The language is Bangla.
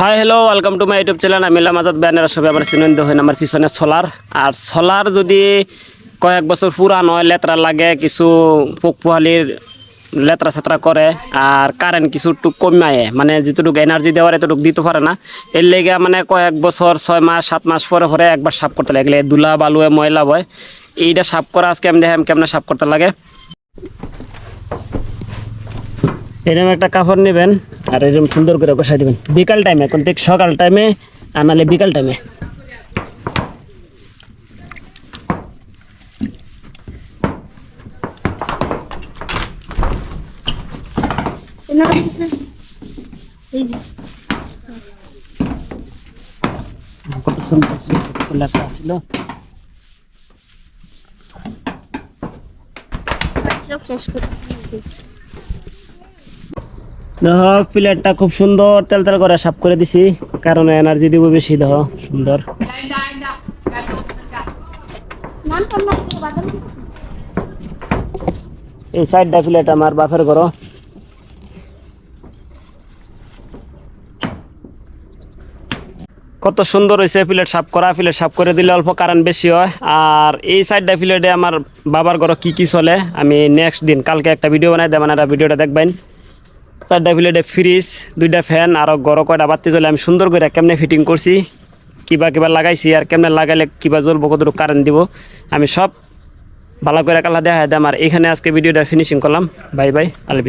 Hi hello welcome to my YouTube channel আমি লামাজাদ ব্যানারা সবাই আমার চিনন্দ হইন আমার পিছনে সোলার আর সোলার যদি কয়েক বছর পুরান হয়, লেতরা লাগে, কিছু পোক পোহালির লেতরা সেত্রা করে, আর কারেন্ট কিছু টুক কমায়। মানে যেটুকু এনার্জি দেওয়ার, এতটুকু দিতে পারে না। এর লেগে মানে কয়েক বছর, ছয় মাস, সাত মাস পরে পরে একবার সাফ করতে লাগলে দুলা, বালুয়ে, ময়লা বয়। এইটা সাফ করা আজকে আমি দেখাম কেমন সাফ করতে লাগে। এরকম একটা কাপড় নেবেন। আর এরকম সুন্দর করে বসাই দেবেন। বিকাল টাইমে কোন ঠিক সকাল টাইমে আর নাহলে বিকাল টাইমে কত সুন্দর শেষ দেখো প্লেটটা খুব সুন্দর তেল তেল করে সাফ করে দিছি, কারণ এনার্জি দিব বেশি, দেখো, সুন্দর। এই সাইডটা প্লেট আমার বাপের ঘর কত সুন্দর হয়েছে প্লেট সাফ করা প্লেট সাফ করে দিলে অল্প কারেন্ট বেশি হয়। আর এই সাইডটা প্লেটে আমার বাবার ঘর কি কি চলে, আমি নেক্সট দিন, কালকে একটা ভিডিও বানাই দেবেন আর ভিডিওটা দেখবেন। চারটা প্লেটে ফ্রিজ দুইটা ফ্যান আরও গরম কয়টা বাতি চলে আমি সুন্দর করে কেমনে ফিটিং করছি, কিবা কিবা লাগাইছি আর কেমনে লাগাইলে কিবা জ্বলবো, কতটুকু কারেন্ট দিব, আমি সব ভালো করে কালা দেখা দেয় আমার। এখানে আজকে ভিডিওটা ফিনিশিং করলাম। Bye bye Albi